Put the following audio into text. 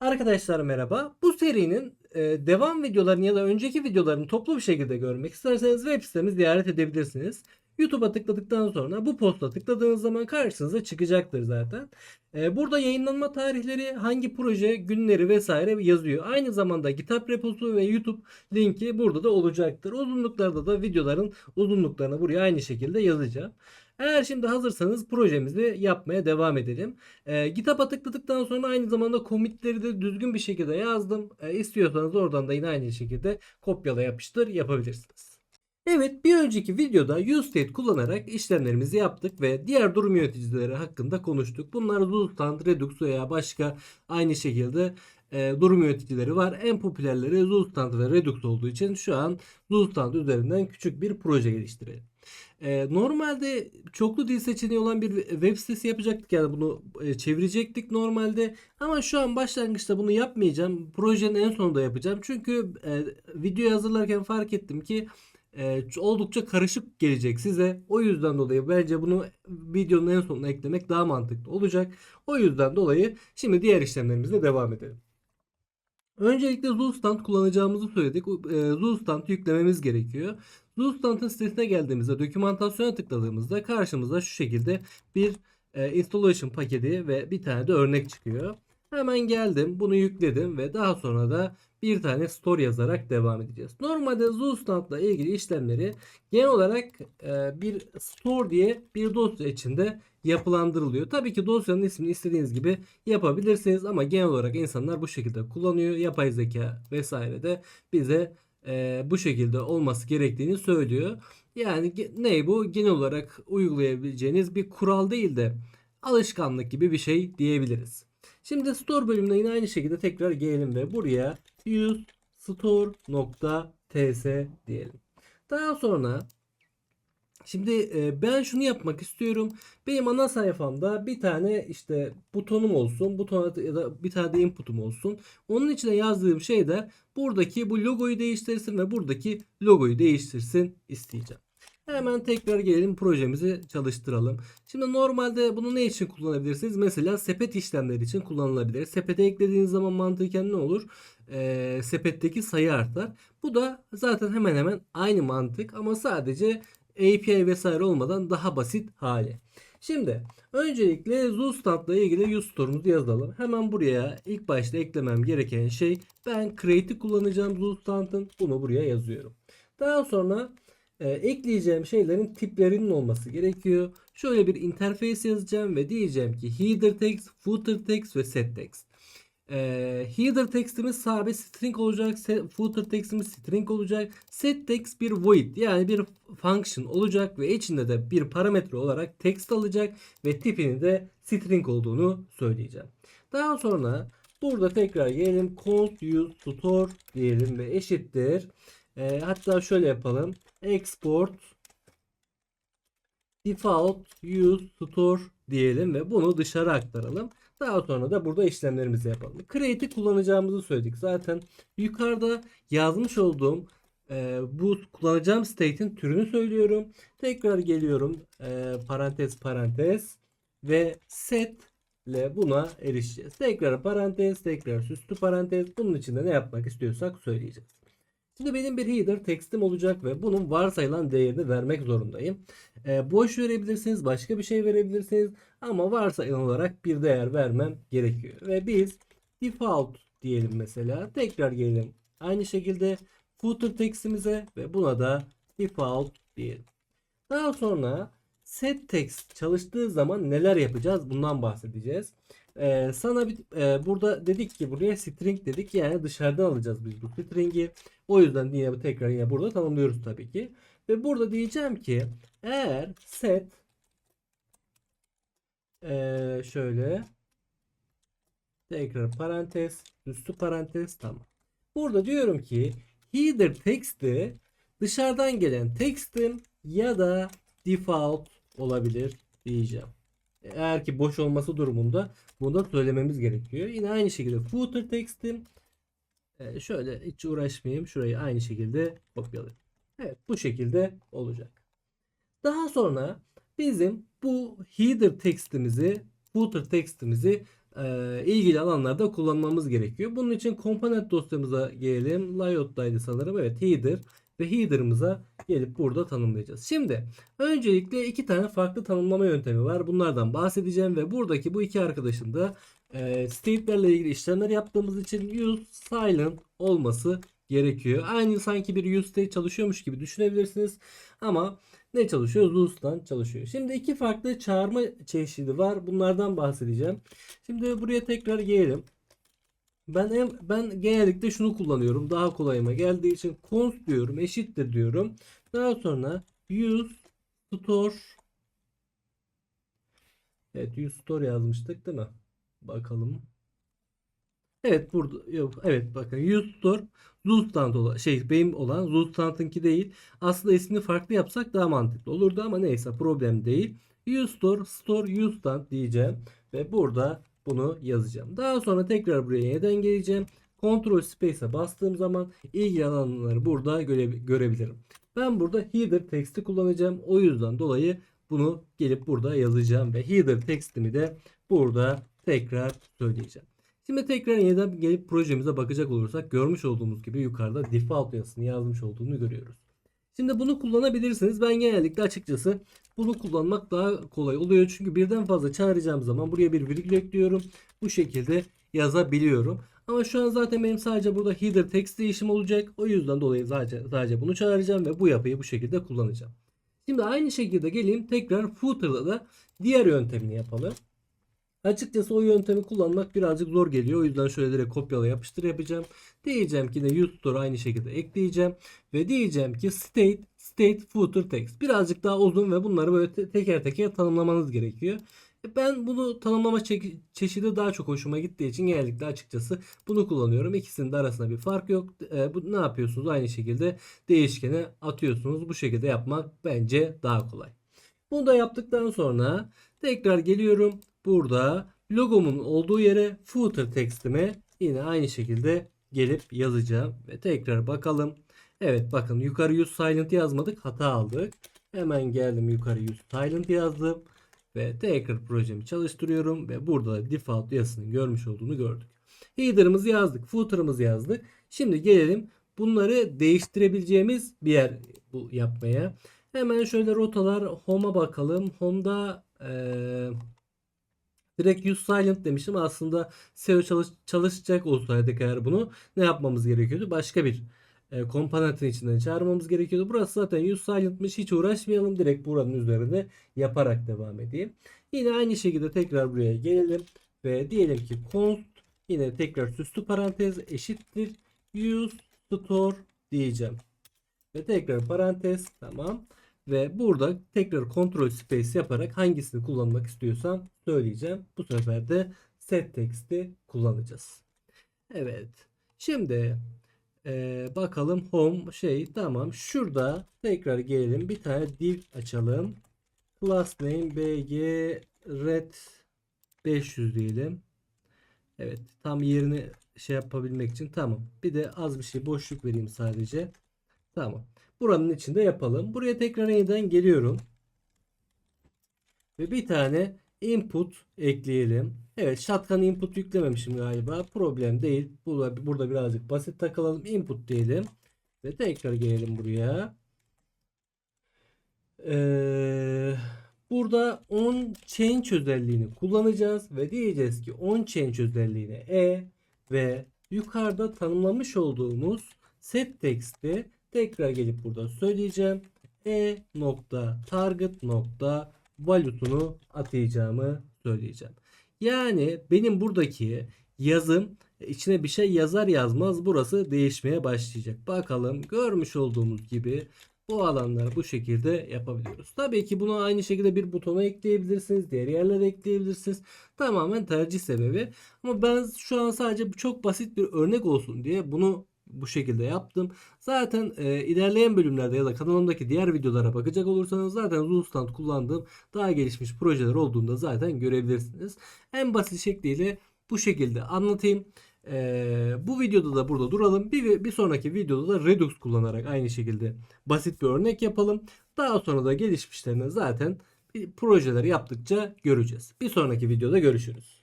Arkadaşlar merhaba. Bu serinin e, devam videolarını ya da önceki videolarını toplu bir şekilde görmek isterseniz web sitemizi ziyaret edebilirsiniz. YouTube'a tıkladıktan sonra bu posta tıkladığınız zaman karşınıza çıkacaktır zaten. E, burada yayınlanma tarihleri, hangi proje, günleri vesaire yazıyor. Aynı zamanda GitHub reposu ve YouTube linki burada da olacaktır. Uzunluklarda da videoların uzunluklarını buraya aynı şekilde yazacağım. Eğer şimdi hazırsanız projemizi yapmaya devam edelim. E, GitHub'a tıkladıktan sonra aynı zamanda commitleri de düzgün bir şekilde yazdım. E, istiyorsanız oradan da yine aynı şekilde kopyala yapıştır yapabilirsiniz. Evet bir önceki videoda useState kullanarak işlemlerimizi yaptık ve diğer durum yöneticileri hakkında konuştuk. Bunlar Zustand, Redux veya başka aynı şekilde e, durum yöneticileri var. En popülerleri Zustand ve Redux olduğu için şu an Zustand üzerinden küçük bir proje geliştirelim. E, normalde çoklu dil seçeneği olan bir web sitesi yapacaktık yani bunu e, çevirecektik normalde ama şu an başlangıçta bunu yapmayacağım. Projenin en sonunda yapacağım. Çünkü e, videoyu hazırlarken fark ettim ki e, oldukça karışık gelecek size. O yüzden dolayı bence bunu videonun en sonuna eklemek daha mantıklı olacak. O yüzden dolayı şimdi diğer işlemlerimize devam edelim. Öncelikle Zustand kullanacağımızı söyledik. E, Zustand yüklememiz gerekiyor. Zustand'ın sitesine geldiğimizde dokümantasyona tıkladığımızda karşımıza şu şekilde bir e, installation paketi ve bir tane de örnek çıkıyor. Hemen geldim bunu yükledim ve daha sonra da bir tane store yazarak devam edeceğiz. Normalde Zustand'la ilgili işlemleri genel olarak e, bir store diye bir dosya içinde yapılandırılıyor. Tabii ki dosyanın ismini istediğiniz gibi yapabilirsiniz ama genel olarak insanlar bu şekilde kullanıyor. Yapay zeka vesaire de bize e, bu şekilde olması gerektiğini söylüyor. Yani ne bu? Genel olarak uygulayabileceğiniz bir kural değil de alışkanlık gibi bir şey diyebiliriz. Şimdi store bölümüne yine aynı şekilde tekrar gelelim ve buraya use store.ts diyelim. Daha sonra Şimdi e, ben şunu yapmak istiyorum. Benim ana sayfamda bir tane işte butonum olsun. Butona ya da bir tane de inputum olsun. Onun içine yazdığım şey de buradaki bu logoyu değiştirsin ve buradaki logoyu değiştirsin isteyeceğim. Hemen tekrar gelelim projemizi çalıştıralım. Şimdi normalde bunu ne için kullanabilirsiniz? Mesela sepet işlemleri için kullanılabilir. Sepete eklediğiniz zaman mantıken ne olur? Ee, sepetteki sayı artar. Bu da zaten hemen hemen aynı mantık ama sadece API vesaire olmadan daha basit hali. Şimdi öncelikle Zustand ile ilgili use store'umuzu yazalım. Hemen buraya ilk başta eklemem gereken şey ben create'i kullanacağım Zustand'ın. Bunu buraya yazıyorum. Daha sonra e, ekleyeceğim şeylerin tiplerinin olması gerekiyor. Şöyle bir interface yazacağım ve diyeceğim ki header text, footer text ve set text. E, header textimiz sabit string olacak. Footer textimiz string olacak. Set text bir void yani bir function olacak ve içinde de bir parametre olarak text alacak ve tipini de string olduğunu söyleyeceğim. Daha sonra burada tekrar gelelim const use store diyelim ve eşittir. E, hatta şöyle yapalım. Export default use store diyelim ve bunu dışarı aktaralım. Daha sonra da burada işlemlerimizi yapalım. Create'i kullanacağımızı söyledik. Zaten yukarıda yazmış olduğum e, bu kullanacağım state'in türünü söylüyorum. Tekrar geliyorum. E, parantez parantez ve set ile buna erişeceğiz. Tekrar parantez, tekrar süslü parantez. Bunun içinde ne yapmak istiyorsak söyleyeceğiz. Şimdi benim bir header text'im olacak ve bunun varsayılan değerini vermek zorundayım. E, boş verebilirsiniz, başka bir şey verebilirsiniz ama varsayılan olarak bir değer vermem gerekiyor. Ve biz default diyelim mesela. Tekrar gelelim. Aynı şekilde footer text'imize ve buna da default diyelim. Daha sonra set text çalıştığı zaman neler yapacağız? Bundan bahsedeceğiz. Ee, sana bir e, burada dedik ki buraya string dedik yani dışarıdan alacağız biz bu string'i. O yüzden yine tekrar yine burada tanımlıyoruz tabii ki. Ve burada diyeceğim ki eğer set ee, şöyle tekrar parantez üstü parantez tamam. Burada diyorum ki header text'i dışarıdan gelen text'im ya da default olabilir diyeceğim. Eğer ki boş olması durumunda bunu da söylememiz gerekiyor. Yine aynı şekilde footer text'im ee, şöyle hiç uğraşmayayım. Şurayı aynı şekilde kopyalayayım. Evet bu şekilde olacak. Daha sonra bizim bu header text'imizi footer text'imizi e, ilgili alanlarda kullanmamız gerekiyor. Bunun için komponent dosyamıza gelelim. Layout'taydı sanırım. Evet header ve header'ımıza gelip burada tanımlayacağız. Şimdi öncelikle iki tane farklı tanımlama yöntemi var. Bunlardan bahsedeceğim ve buradaki bu iki arkadaşın da e, state'lerle ilgili işlemler yaptığımız için use silent olması gerekiyor. Aynı sanki bir use state çalışıyormuş gibi düşünebilirsiniz. Ama ne çalışıyor? Loos'tan çalışıyor. Şimdi iki farklı çağırma çeşidi var. Bunlardan bahsedeceğim. Şimdi buraya tekrar gelelim. Ben en, ben genellikle şunu kullanıyorum. Daha kolayıma geldiği için const diyorum. Eşittir diyorum. Daha sonra use store Evet use store yazmıştık değil mi? Bakalım. Evet burada yok. Evet bakın use store Zulstand olan şey benim olan Zulstand'ınki değil. Aslında ismini farklı yapsak daha mantıklı olurdu ama neyse problem değil. Use store store use stand diyeceğim ve burada bunu yazacağım. Daha sonra tekrar buraya yeniden geleceğim. Ctrl Space'e bastığım zaman ilgili alanları burada göre, görebilirim. Ben burada header text'i kullanacağım. O yüzden dolayı bunu gelip burada yazacağım ve header text'imi de burada tekrar söyleyeceğim. Şimdi tekrar yeniden gelip projemize bakacak olursak görmüş olduğumuz gibi yukarıda default yazısını yazmış olduğunu görüyoruz. Şimdi bunu kullanabilirsiniz. Ben genellikle açıkçası bunu kullanmak daha kolay oluyor. Çünkü birden fazla çağıracağım zaman buraya bir virgül ekliyorum. Bu şekilde yazabiliyorum. Ama şu an zaten benim sadece burada header text değişim olacak. O yüzden dolayı sadece, sadece bunu çağıracağım ve bu yapıyı bu şekilde kullanacağım. Şimdi aynı şekilde geleyim tekrar footer'da da diğer yöntemini yapalım. Açıkçası o yöntemi kullanmak birazcık zor geliyor. O yüzden şöyle direkt kopyala yapıştır yapacağım. Diyeceğim ki de use store aynı şekilde ekleyeceğim. Ve diyeceğim ki state state footer text. Birazcık daha uzun ve bunları böyle te- teker teker tanımlamanız gerekiyor. E, Ben bunu tanımlama çe- çeşidi daha çok hoşuma gittiği için genellikle açıkçası bunu kullanıyorum. İkisinin de arasında bir fark yok. E, bu ne yapıyorsunuz? Aynı şekilde değişkene atıyorsunuz. Bu şekilde yapmak bence daha kolay. Bunu da yaptıktan sonra tekrar geliyorum. Burada logomun olduğu yere footer textimi yine aynı şekilde gelip yazacağım ve tekrar bakalım. Evet bakın yukarı use silent yazmadık hata aldık. Hemen geldim yukarı use silent yazdım ve tekrar projemi çalıştırıyorum ve burada da default yazısının görmüş olduğunu gördük. Header'ımızı yazdık, footer'ımızı yazdık. Şimdi gelelim bunları değiştirebileceğimiz bir yer bu yapmaya. Hemen şöyle rotalar home'a bakalım. Home'da eee Direkt use silent demiştim. Aslında SEO çalış, çalışacak olsaydık eğer bunu ne yapmamız gerekiyordu? Başka bir e, komponentin içinden çağırmamız gerekiyordu. Burası zaten use silent'mış. Hiç uğraşmayalım. Direkt buranın üzerinde yaparak devam edeyim. Yine aynı şekilde tekrar buraya gelelim. Ve diyelim ki const yine tekrar süslü parantez eşittir use store diyeceğim. Ve tekrar parantez tamam. Ve burada tekrar Ctrl Space yaparak hangisini kullanmak istiyorsam söyleyeceğim. Bu sefer de set text'i kullanacağız. Evet. Şimdi e, bakalım home şey tamam. Şurada tekrar gelelim. Bir tane div açalım. Class name bg red 500 diyelim. Evet. Tam yerini şey yapabilmek için tamam. Bir de az bir şey boşluk vereyim sadece. Tamam. Buranın içinde yapalım. Buraya tekrar yeniden geliyorum. Ve bir tane input ekleyelim. Evet shotgun input yüklememişim galiba. Problem değil. Burada, burada birazcık basit takılalım. Input diyelim. Ve tekrar gelelim buraya. Ee, burada on change özelliğini kullanacağız. Ve diyeceğiz ki on change özelliğine e ve yukarıda tanımlamış olduğumuz set text'i Tekrar gelip burada söyleyeceğim. E nokta target nokta value'sunu atayacağımı söyleyeceğim. Yani benim buradaki yazım içine bir şey yazar yazmaz burası değişmeye başlayacak. Bakalım görmüş olduğumuz gibi bu alanları bu şekilde yapabiliyoruz. Tabii ki buna aynı şekilde bir butona ekleyebilirsiniz. Diğer yerlere ekleyebilirsiniz. Tamamen tercih sebebi. Ama ben şu an sadece çok basit bir örnek olsun diye bunu bu şekilde yaptım. Zaten e, ilerleyen bölümlerde ya da kanalımdaki diğer videolara bakacak olursanız zaten Zulstand kullandığım daha gelişmiş projeler olduğunda zaten görebilirsiniz. En basit şekliyle bu şekilde anlatayım. E, bu videoda da burada duralım. Bir, bir sonraki videoda da Redux kullanarak aynı şekilde basit bir örnek yapalım. Daha sonra da gelişmişlerini zaten projeler yaptıkça göreceğiz. Bir sonraki videoda görüşürüz.